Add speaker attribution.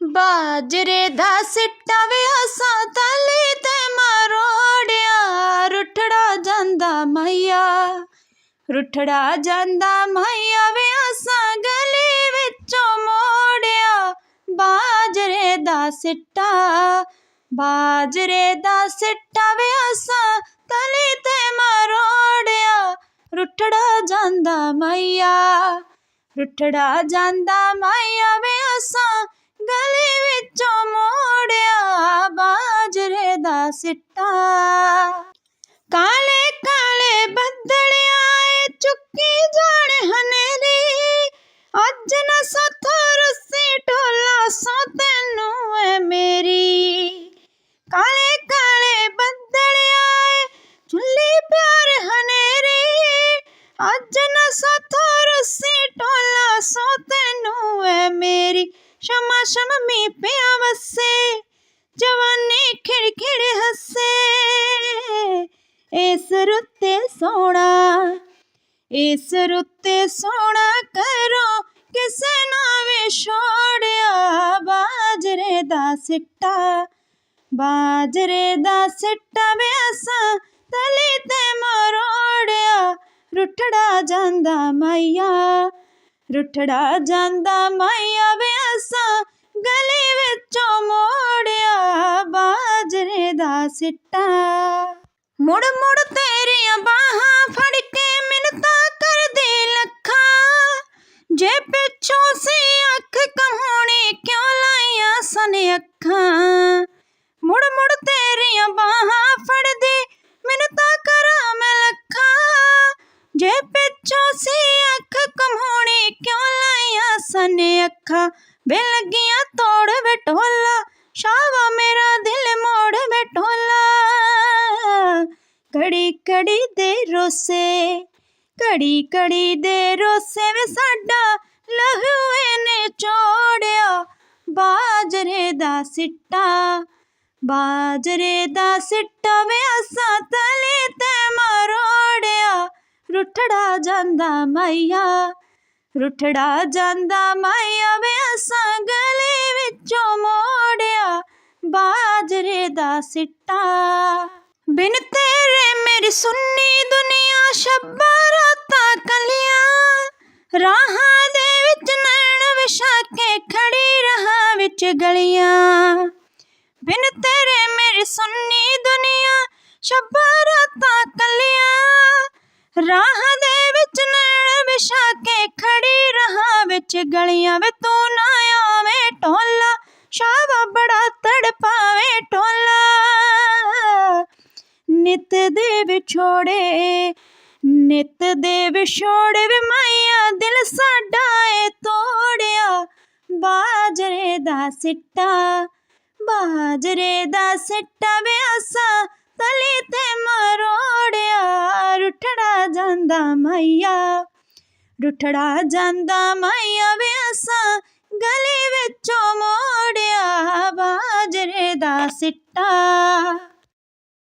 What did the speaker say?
Speaker 1: ਬਾਜਰੇ ਦਾ ਸਿੱਟਾ ਵੇ ਅਸਾਂ ਤਲੀ ਤੇ ਮਰੋੜਿਆ। ਰੁੱਠੜਾ ਜਾਂਦਾ ਮਈਆ ਰੁੱਠੜਾ ਜਾਂਦਾ ਮਈਆ ਵੇ ਅਸਾਂ ਗਲੀ ਵਿੱਚੋਂ ਮੋੜਿਆ। ਬਾਜਰੇ ਦਾ ਸਿੱਟਾ, ਬਾਜਰੇ ਦਾ ਸਿੱਟਾ ਵੇ ਅਸਾਂ ਤਲੀ ਤੇ ਮਰੋੜਿਆ। ਰੁੱਠੜਾ ਜਾਂਦਾ ਮਈਆ ਰੁੱਠੜਾ ਜਾਂਦਾ ਮਾਇਆ ਵੇ ਅਸਾਂ ਗਲੀ ਵਿੱਚੋਂ ਮੋੜਿਆ ਬਾਜਰੇ ਦਾ ਸਿੱਟਾ। ਕਾਲੇ ਕਾਲੇ ਬੱਦਲ ਆਏ, ਚੁੱਕੀ ਜਾਣ ਹਨੇਰੀ। ਅੱਜ ਨਾ ਸਾਥੋਂ ਰੁੱਸੀ ਢੋਲਾ ਸੋ, ਤੈਨੂੰ ਏ ਮੇਰੀ। ਕਾਲੇ ਕਾਲੇ ਬੱਦਲ ਆਏ ਚੁੱਲੀ ਪਿਆਰ ਹਨੇਰੀ। ਅੱਜ ਸ਼ਮਾ ਸ਼ਮ ਪਿਆ ਵਸੇ, ਜਵਾਨੀ ਖਿੜ ਖਿੜ ਹੱਸੇ। ਇਸ ਰੁੱਤੇ ਸੋਣਾ ਇਸ ਰੁੱਤੇ ਸੋਣਾ ਕਰੋ, ਕਿਸੇ ਨਾ ਵੀ ਛੋੜਿਆ। ਬਾਜਰੇ ਦਾ ਸਿੱਟਾ, ਬਾਜਰੇ ਦਾ ਸਿੱਟਾ ਵੇ ਅਸਾਂ ਤਲੀ ਤੇ ਮਰੋੜਿਆ। ਰੁੱਠੜਾ ਜਾਂਦਾ ਮਾਇਆ ਰੁੱਠੜਾ ਜਾਂਦਾ ਮਾਇਆ ਵੇ ਅਸਾਂ ਗਲੀ ਵਿੱਚੋਂ ਮੋੜਿਆ ਬਾਜਰੇ ਦਾ ਸਿੱਟਾ। ਮੁੜ ਮੁੜ ਤੇਰੀਆਂ ਬਾਹਾਂ ਫੜ ਕੇ ਮਿੰਨਤਾਂ ਕਰਦੀ ਲੱਖਾਂ। ਜੇ ਪਿੱਛੋਂ ਸੀ ਅੱਖ ਕਹਾਉਣੀ ਕਿਉਂ ਲਾਈਆਂ ਸਨ ਅੱਖਾਂ? ਮੁੜ ਮੁੜ ਤੇਰੀਆਂ ਬਾਹਾਂ ਫੜਦੀ ਮਿੰਨਤਾਂ ਕਰਾਂ ਮੈਂ ਲੱਖਾਂ। ਜੇ ਪਿੱਛੋਂ ਸੀ ਅੱਖ ਕਹਾਉਣੀ ਕਿਉਂ ਲਾਈਆਂ ਸਨ ਅੱਖਾਂ? ਵੇ ਲੱਗੀਆਂ ਘੜੀ ਦੇ ਰੋਸੇ, ਘੜੀ ਘੜੀ ਦੇ ਰੋਸੇ ਵੇ ਸਾਡਾ ਲਹੂਏ ਨੇ ਚੋੜਿਆ। ਬਾਜਰੇ ਦਾ ਸਿੱਟਾ, ਬਾਜਰੇ ਦਾ ਸਿੱਟਾ ਵੇ ਅਸਾਂ ਤਲੇ ਤੇ ਮਰੋੜਿਆ। ਰੁੱਠੜਾ ਜਾਂਦਾ ਮਾਇਆ, ਰੁੱਠੜਾ ਜਾਂਦਾ ਮਾਇਆ ਵੇ ਅਸਾਂ ਗਲੇ ਵਿੱਚੋਂ ਮੋੜਿਆ। ਬਾਜਰੇ ਦਾ ਸਿੱਟਾ, ਬਿਨ ਮੇਰੀ ਸੁੰਨੀ ਦੁਨੀਆ ਸ਼ੱਬਾ ਰਾਤਾਂ ਕਲੀਆਂ। ਰਾਹਾਂ ਦੇ ਵਿੱਚ ਨੈਣ ਵਿਛਾ ਕੇ ਖੜੀ ਰਹਾ ਵਿੱਚ ਗਲੀਆਂ। ਬਿਨ ਤੇਰੇ ਮੇਰੀ ਸੁੰਨੀ ਦੁਨੀਆ ਸ਼ੱਬਾ ਰਾਤਾਂ ਕਲੀਆਂ। ਰਾਹ ਦੇ ਵਿੱਚ ਨੈਣ ਵਿਛਾ ਕੇ ਖੜੀ ਰਹਾ ਵਿੱਚ ਗਲੀਆਂ। ਵੇ ਨਿਤ ਦੇ ਵਿਛੋੜੇ, ਨਿਤ ਦੇ ਵਿਛੋੜੇ ਵੇ ਮਾਇਆ ਦਿਲ ਸਾਡਾ ਏ ਤੋੜਿਆ। ਬਾਜਰੇ ਦਾ ਸਿੱਟਾ, ਬਾਜਰੇ ਦਾ ਸਿੱਟਾ ਵੇ ਅਸਾਂ ਤਲੀ ਤੇ ਮਰੋੜਿਆ। ਰੁੱਠੜਾ ਜਾਂਦਾ ਮਾਇਆ, ਰੁੱਠੜਾ ਜਾਂਦਾ ਮਾਇਆ ਵੇ ਅਸਾਂ ਗਲੀ ਵਿੱਚੋਂ ਮੋੜਿਆ। ਬਾਜਰੇ ਦਾ ਸਿੱਟਾ